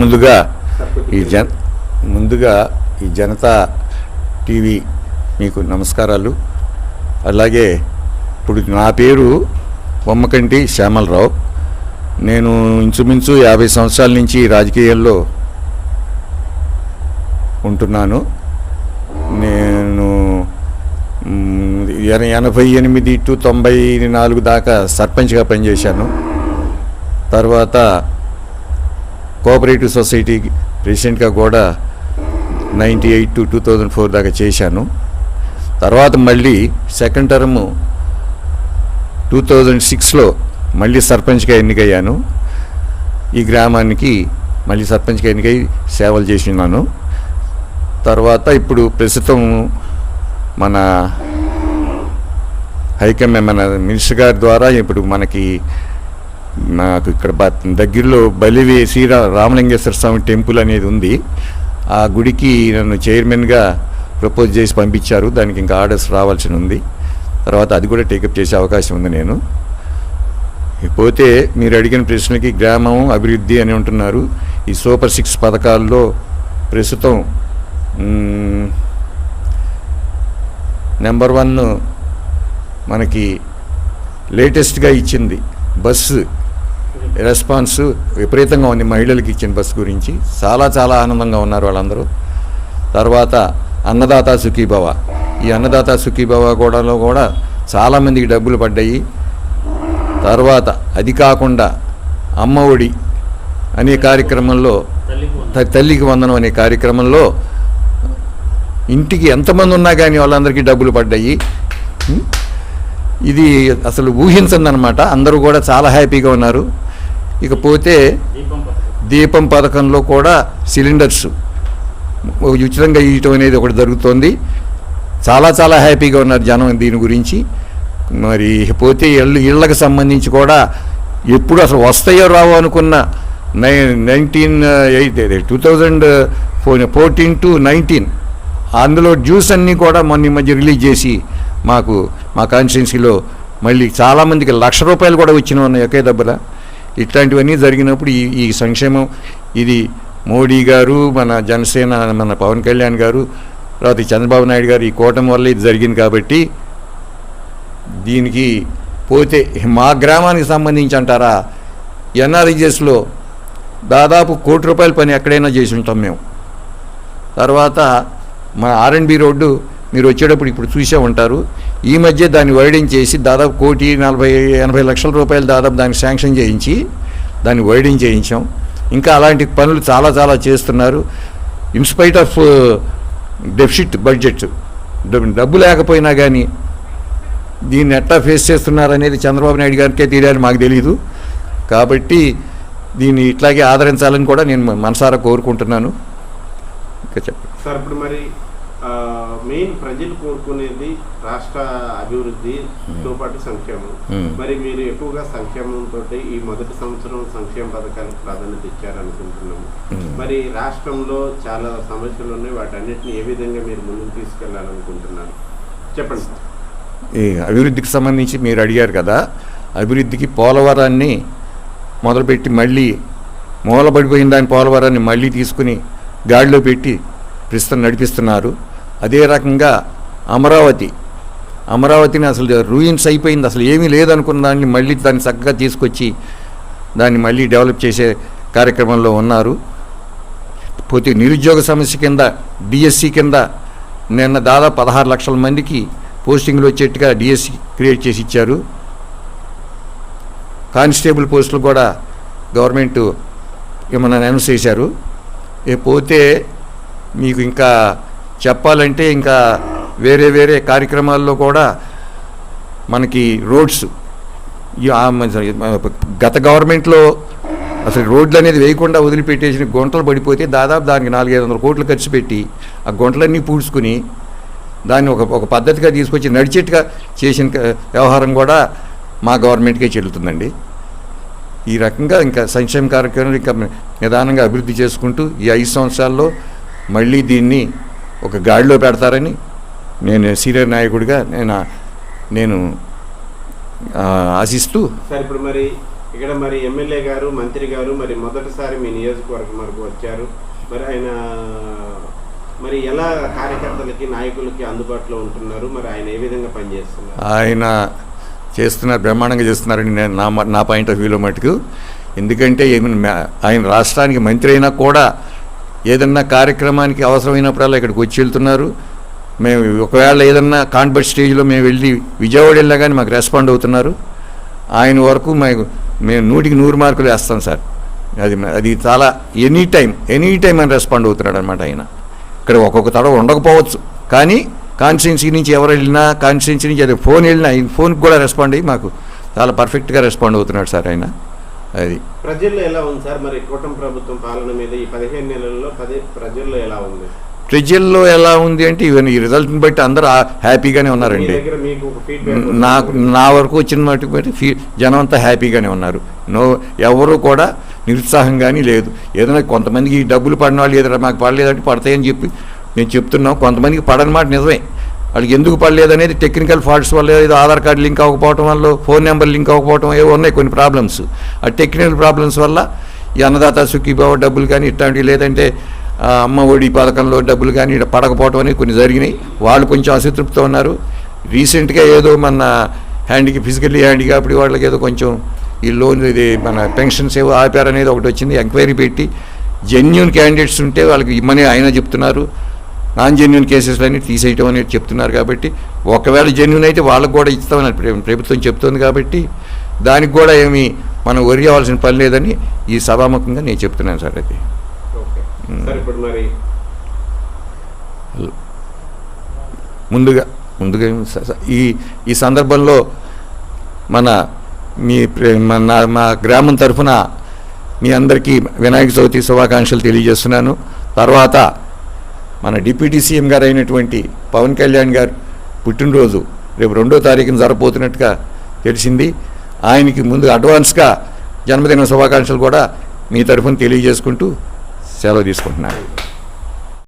ముందుగా ఈ జన ముందుగా ఈ జనతా టీవీ మీకు నమస్కారాలు. అలాగే ఇప్పుడు నా పేరు బొమ్మకంటి శ్యామలరావు. నేను ఇంచుమించు యాభై సంవత్సరాల నుంచి రాజకీయాల్లో ఉంటున్నాను. నేను ఎనభై ఎనిమిది టు తొంభై నాలుగు దాకా సర్పంచ్గా పనిచేశాను. తర్వాత కోఆపరేటివ్ సొసైటీ ప్రెసిడెంట్గా కూడా ninety eight to two thousand four దాకా చేశాను. తర్వాత మళ్ళీ సెకండ్ టర్మ్ టూ థౌజండ్ సిక్స్లో మళ్ళీ సర్పంచ్గా ఎన్నికయ్యాను. ఈ గ్రామానికి మళ్ళీ సర్పంచ్గా ఎన్నికై సేవలు చేసినాను. తర్వాత ఇప్పుడు ప్రస్తుతం మన హైకమాండ్ మన మినిస్టర్ గారి ద్వారా ఇప్పుడు మనకి నాకు ఇక్కడ బ- దగ్గరలో బలివి శ్రీరా రామలింగేశ్వర స్వామి టెంపుల్ అనేది ఉంది. ఆ గుడికి నన్ను చైర్మన్గా ప్రపోజ్ చేసి పంపించారు. దానికి ఇంకా ఆర్డర్స్ రావాల్సి ఉంది. తర్వాత అది కూడా టేకప్ చేసే అవకాశం ఉంది నేను. పోతే మీరు అడిగిన ప్రశ్నకి గ్రామం అభివృద్ధి అని ఉంటున్నారు ఈ సూపర్ సిక్స్ పథకాల్లో ప్రస్తుతం నెంబర్ వన్ మనకి లేటెస్ట్గా ఇచ్చింది బస్సు. రెస్పాన్స్ విపరీతంగా ఉంది మహిళలకు ఇచ్చిన బస్సు గురించి. చాలా చాలా ఆనందంగా ఉన్నారు వాళ్ళందరూ. తర్వాత అన్నదాత సుఖీభవ. ఈ అన్నదాత సుఖీభవ కూడాలో కూడా చాలామందికి డబ్బులు పడ్డాయి. తర్వాత అది కాకుండా అమ్మ ఒడి అనే కార్యక్రమంలో త- తల్లికి వందనం అనే కార్యక్రమంలో ఇంటికి ఎంతమంది ఉన్నా కానీ వాళ్ళందరికీ డబ్బులు పడ్డాయి. ఇది అసలు ఊహించందనమాట అందరూ కూడా చాలా హ్యాపీగా ఉన్నారు. ఇకపోతే దీపం పథకంలో కూడా సిలిండర్స్ ఉచితంగా ఇవ్వటం అనేది ఒకటి జరుగుతోంది. చాలా చాలా హ్యాపీగా ఉన్నారు జనం దీని గురించి. మరి పోతే ఇళ్ళు ఇళ్ళకి సంబంధించి కూడా ఎప్పుడు అసలు వస్తాయో రావో అనుకున్న నై nineteen eight two thousand four fourteen to nineteen అందులో జ్యూస్ అన్నీ కూడా మొన్న ఈ మధ్య రిలీజ్ చేసి మాకు మా కాన్స్టిట్యున్సీలో మళ్ళీ చాలామందికి లక్ష రూపాయలు కూడా వచ్చిన ఉన్నాయి ఒకే దెబ్బల ఇట్లాంటివన్నీ జరిగినప్పుడు ఈ ఈ సంక్షేమం ఇది మోడీ గారు మన జనసేన మన పవన్ కళ్యాణ్ గారు తర్వాత చంద్రబాబు నాయుడు గారు ఈ కూటమి వల్ల ఇది జరిగింది కాబట్టి దీనికి పోతే మా గ్రామానికి సంబంధించి అంటారా? ఎన్ఆర్ఈజెస్లో దాదాపు కోటి రూపాయల పని ఎక్కడైనా చేసి ఉంటాం మేము. తర్వాత మన ఆర్ఎండ్బి రోడ్డు మీరు వచ్చేటప్పుడు ఇప్పుడు చూసే ఉంటారు. ఈ మధ్య దాన్ని వైడింగ్ చేసి దాదాపు కోటి నలభై ఎనభై లక్షల రూపాయలు దాదాపు దానికి శాంక్షన్ చేయించి దాన్ని వైడింగ్ చేయించాం. ఇంకా అలాంటి పనులు చాలా చాలా చేస్తున్నారు. ఇన్స్పైట్ ఆఫ్ డెఫిసిట్ బడ్జెట్ డబ్బు లేకపోయినా కానీ దీన్ని ఎట్లా ఫేస్ చేస్తున్నారనేది చంద్రబాబు నాయుడు గారికే తీయడానికి మాకు తెలియదు కాబట్టి దీన్ని ఇట్లాగే ఆదరించాలని కూడా నేను మనసారా కోరుకుంటున్నాను. ఇంకా చెప్పండి. సార్ ఇప్పుడు మరి మెయిన్ ప్రజలు కోరుకునేది రాష్ట్ర అభివృద్ధితో పాటు సంక్షేమం. మ్మ్. మరి మీరు ఎక్కువగా సంక్షేమంతో ఈ మొదటి సంవత్సరం సంక్షేమ పథకాలకు ప్రాధాన్యత ఇచ్చారనుకుంటున్నాము. మ్మ్. మరి రాష్ట్రంలో చాలా సమస్యలు ఉన్నాయి. వాటన్నిటిని ఏ విధంగా మీరు ముందుకు తీసుకెళ్ళాలనుకుంటున్నారు? చెప్పండి. సార్ ఈ అభివృద్ధికి సంబంధించి మీరు అడిగారు కదా అభివృద్ధికి పోలవరాన్ని మొదలుపెట్టి మళ్ళీ మూలబడిపోయిన దాని పోలవరాన్ని మళ్ళీ తీసుకుని గాడిలో పెట్టి ప్రస్తుతం నడిపిస్తున్నారు. అదే రకంగా అమరావతి. అమరావతిని అసలు రూయిన్స్ అయిపోయింది. అసలు ఏమీ లేదనుకున్న దాన్ని మళ్ళీ దాన్ని చక్కగా తీసుకొచ్చి దాన్ని మళ్ళీ డెవలప్ చేసే కార్యక్రమంలో ఉన్నారు. పోతే నిరుద్యోగ సమస్య కింద డిఎస్సి కింద నిన్న దాదాపు పదహారు లక్షల మందికి పోస్టింగ్లు వచ్చేట్టుగా డిఎస్సి క్రియేట్ చేసి ఇచ్చారు. కానిస్టేబుల్ పోస్టులు కూడా గవర్నమెంట్ ఏమైనా అనౌన్స్ చేశారు. పోతే మీకు ఇంకా చెప్పాలంటే ఇంకా వేరే వేరే కార్యక్రమాల్లో కూడా మనకి రోడ్స్ గత గవర్నమెంట్లో అసలు రోడ్లు అనేది వేయకుండా వదిలిపెట్టేసిన గుంటలు పడిపోతే దాదాపు దానికి నాలుగైదు వందల కోట్లు ఖర్చు పెట్టి ఆ గుంటలన్నీ పూడ్చుకుని దాన్ని ఒక ఒక పద్ధతిగా తీసుకొచ్చి నడిచేట్టుగా చేసిన వ్యవహారం కూడా మా గవర్నమెంట్కే చెల్లుతుందండి. ఈ రకంగా ఇంకా సంక్షేమ కార్యక్రమాలు ఇంకా నిదానంగా అభివృద్ధి చేసుకుంటూ ఈ ఐదు సంవత్సరాల్లో మళ్ళీ దీన్ని ఒక గాడిలో పెడతారని నేను సీనియర్ నాయకుడిగా నేను నేను ఆశిస్తూ సార్ ఇప్పుడు మరి ఇక్కడ మరి ఎమ్మెల్యే గారు మంత్రి గారు మరి మొదటిసారి మీ నియోజకవర్గం వరకు వచ్చారు. మరి ఆయన మరి ఎలా కార్యకర్తలకి నాయకులకి అందుబాటులో ఉంటున్నారు? మరి ఆయన ఏ విధంగా పనిచేస్తున్నారు? ఆయన చేస్తున్నారు బ్రహ్మాండంగా చేస్తున్నారని నేను నా నా పాయింట్ ఆఫ్ వ్యూలో మటుకు. ఎందుకంటే ఆయన రాష్ట్రానికి మంత్రి అయినా కూడా ఏదన్నా కార్యక్రమానికి అవసరమైనప్పుడల్లా ఇక్కడికి వచ్చి వెళ్తున్నారు. మేము ఒకవేళ ఏదన్నా కాన్బర్ట్ స్టేజ్లో మేము వెళ్ళి విజయవాడ వెళ్ళినా కానీ మాకు రెస్పాండ్ అవుతున్నారు. ఆయన వరకు మేము మేము నూటికి నూరు మార్కులు వేస్తాం సార్. అది అది చాలా ఎనీ టైం ఎనీ టైం అని రెస్పాండ్ అవుతున్నాడు అనమాట ఆయన. ఇక్కడ ఒక్కొక్క తడవ ఉండకపోవచ్చు. కానీ కాన్స్టిట్యున్సీ నుంచి ఎవరు వెళ్ళినా కాన్స్టిట్యున్సీ నుంచి అది ఫోన్ వెళ్ళినా ఆయన ఫోన్కి కూడా రెస్పాండ్ అయ్యి మాకు చాలా పర్ఫెక్ట్గా రెస్పాండ్ అవుతున్నాడు సార్ ఆయన. అది. ప్రజల్లో ఎలా ఉంది సార్? మరి కూటమి ప్రభుత్వం పాలన మీద ఈ పదిహేను నెలల్లో పది ప్రజల్లో ఎలా ఉంది? ప్రజల్లో ఎలా ఉంది అంటే ఈవెన్ ఈ రిజల్ట్ని బట్టి అందరూ హ్యాపీగానే ఉన్నారండి. నాకు నా వరకు వచ్చిన మటుకు బట్టి ఫీ జనం అంతా హ్యాపీగానే ఉన్నారు. నో ఎవరు కూడా నిరుత్సాహం కానీ లేదు. ఏదైనా కొంతమందికి డబ్బులు పడిన వాళ్ళు ఏదైనా మాకు పడలేదంటే పడతాయని చెప్పి మేము చెప్తున్నాం. కొంతమందికి పడని మాట నిజమే. వాళ్ళకి ఎందుకు పడలేదు అనేది టెక్నికల్ ఫాల్ట్స్ వల్ల ఏదో ఆధార్ కార్డు లింక్ అవ్వకపోవటం వల్ల ఫోన్ నెంబర్ లింక్ అవ్వకపోవటం ఏవో ఉన్నాయి కొన్ని ప్రాబ్లమ్స్. ఆ టెక్నికల్ ప్రాబ్లమ్స్ వల్ల ఈ అన్నదాత సుఖీభావ డబ్బులు కానీ ఇట్లాంటివి లేదంటే అమ్మ ఒడి పథకంలో డబ్బులు కానీ ఇట్లా పడకపోవటం అనేవి కొన్ని జరిగినాయి. వాళ్ళు కొంచెం అసంతృప్తితో ఉన్నారు. రీసెంట్గా ఏదో మన హ్యాండ్కి ఫిజికల్లీ హ్యాండిక్యాప్డ్ వాళ్ళకి ఏదో కొంచెం ఈ లోన్ ఇది మన పెన్షన్స్ ఏవో ఆపారనేది ఒకటి వచ్చింది. ఎంక్వైరీ పెట్టి జెన్యున్ క్యాండిడేట్స్ ఉంటే వాళ్ళకి ఇమ్మని ఆయన చెప్తున్నారు. నాన్ జెన్యున్ కేసెస్ అన్ని తీసేయటం అనేది చెప్తున్నారు కాబట్టి ఒకవేళ జెన్యున్ అయితే వాళ్ళకి కూడా ఇస్తామని ప్ర- ప్రభుత్వం చెప్తుంది కాబట్టి దానికి కూడా ఏమి మనం వరి అవ్వాల్సిన పని లేదని ఈ సభాముఖంగా నేను చెప్తున్నాను సార్ అది. ముందుగా ముందుగా ఈ ఈ సందర్భంలో మన మీ మన మా గ్రామం తరఫున మీ అందరికీ వినాయక చవితి శుభాకాంక్షలు తెలియజేస్తున్నాను. తర్వాత మన డిప్యూటీ సీఎం గారు అయినటువంటి పవన్ కళ్యాణ్ గారు పుట్టినరోజు రేపు రెండో తారీఖున జరపోతున్నట్టుగా తెలిసింది. ఆయనకి ముందు అడ్వాన్స్గా జన్మదిన శుభాకాంక్షలు కూడా మీ తరఫున తెలియజేసుకుంటూ సెలవు తీసుకుంటున్నాను.